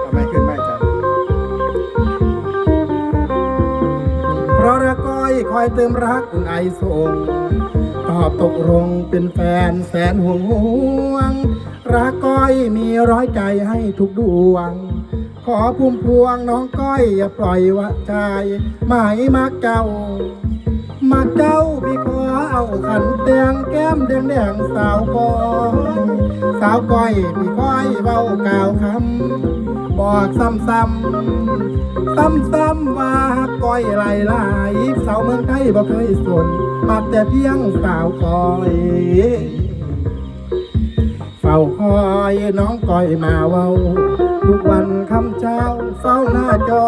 เอาไม่ขึ้นไม่จ้ะเพราะรักก้อยคอยเติมรักอุ่นไอส่งตอบตกลงเป็นแฟนแสนห่วงห่วงรักก้อยมีร้อยใจให้ทุกดวง ขอพุ่มพวงน้องก้อยอย่าปล่อยวะใจหมายมักเจ้ามาเจ้าพี่ขอ เอาขันแดงแก้มแดงแดงสาวก้อยสาวก้อยพี่ก้อยเบากล่าวคำบอกซ้ำซ้ำซ้ำซ้ำว่าก้อยไหลไหลสาวเมืองไทยบ่เคยสนมาแต่เพียงสาวก้อยเฝ้าคอยน้องก้อยมาเว้าทุกวันคำเช้าเฝ้าหน้าจอ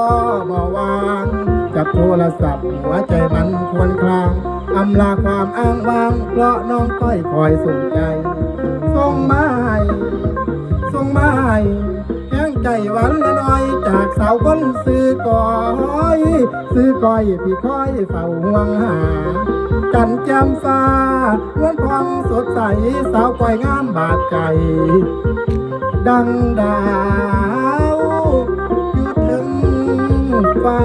บ่วาง จับโทรศัพท์หัวใจมันควรคลาง อำลาความอ้างว้าง เพราะน้องก้อยคอยส่งใจ ส่งมาให้ส่งมาให้แห้งใจหวันละน้อย จากสาวคนซื้อก้อย ซื้อก้อยพี่ก้อยเฝ้าห่วงหา จันแจ่มฟ้านวลพองสดใส สาวก้อยงามบาดใจ ดังดาวอยู่ถึงฟ้า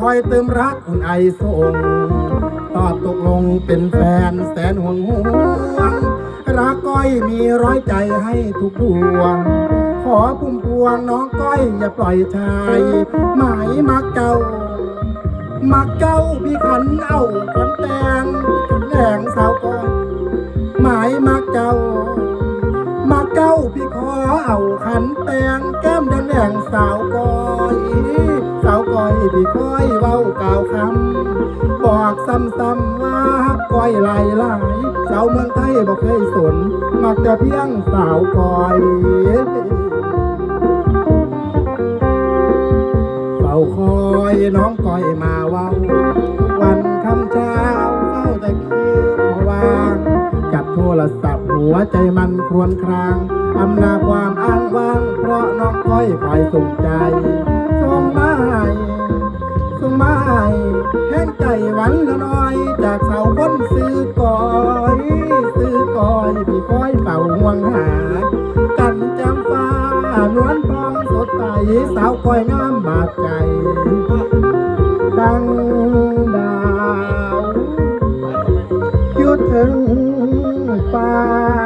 คอยเติมรักอุ่นไอส่งตอบตกลงเป็นแฟนแสนห่วงห่วงรักก้อยมีร้อยใจให้ทุกดวง ขอพุ่มพวงน้องก้อยอย่าปล่อยชาย หมายมักเก่า มักเก่าพี่ขันเอาขวั เอาขันแตงแก้มแดงแดงสาวก้อยสาวก้อยพี่ก้อยเว้ากล่าวคำบอกซ้ำๆว่าก้อยไหลไหลสาวเมืองไทยบอกเคยสน มักจะเพียงสาวก้อยเฝ้าคอยน้องก้อยมาเว้าทุกวันคำเช้าเฝ้าแต่คิววางจับโทรศัพท์หัวใจมันครวญครางอำลาควา องก้อยคอยส่งใจส่งมาให้ส่งมาให้แห้งใจหวันละน้อย จากเสาคนซื้อก้อยซื้อก้อยพี่ก้อยเฝ้าห่วงหา กันจำฟ้านวลพองสดใสสาวก้อยงามบาดใจดังดาวยู่ถึงฟ้า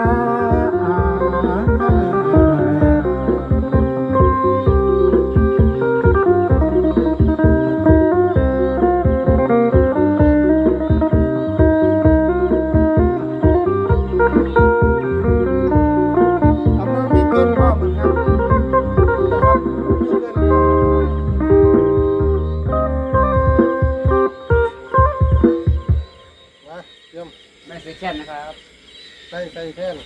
แค่นนะครับไส้ไส้แค่น